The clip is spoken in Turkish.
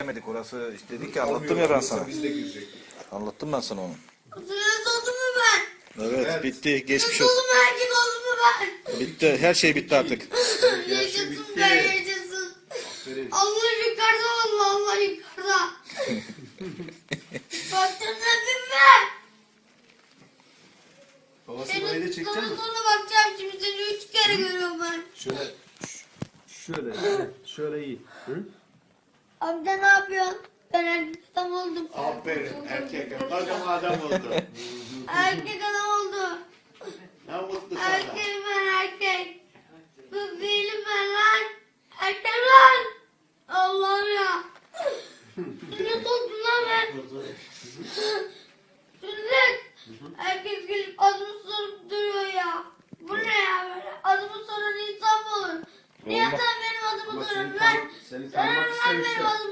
giremedik orası işte dedik ki anlattım ya ben sana. Biz de girecektik. Anlattım ben sana onu. Süresi oldu mu ben? Evet, Evet. bitti geçmiş olsun. mu erkek oldu mu ben? Bitti her şey bitti artık. yaşasın bitti. ben yaşasın. Aferin. Allah yukarıda Allah Allah yukarıda. Baktın öpün mü? Babası burayı da Senin çekecek sana mi? sonra bakacağım şimdi seni üç kere görüyorum ben. Şöyle. Şöyle. Şöyle iyi. Hı? Amca ne yapıyorsun? Ben erkek adam oldum. Aferin erkek adam. Adam oldu. erkek adam oldu. Ne mutlu sana. Erkeğim ben erkek. Kız değilim ben lan. Erkek lan. Allah'ım ya. Sünnet oldum lan ben. Sünnet. Herkes gelip adımı sorup duruyor ya. Bu ne ya böyle? Adımı soran insan mı olur? Niye sen benim adımı sorup seni tanımak istemişler.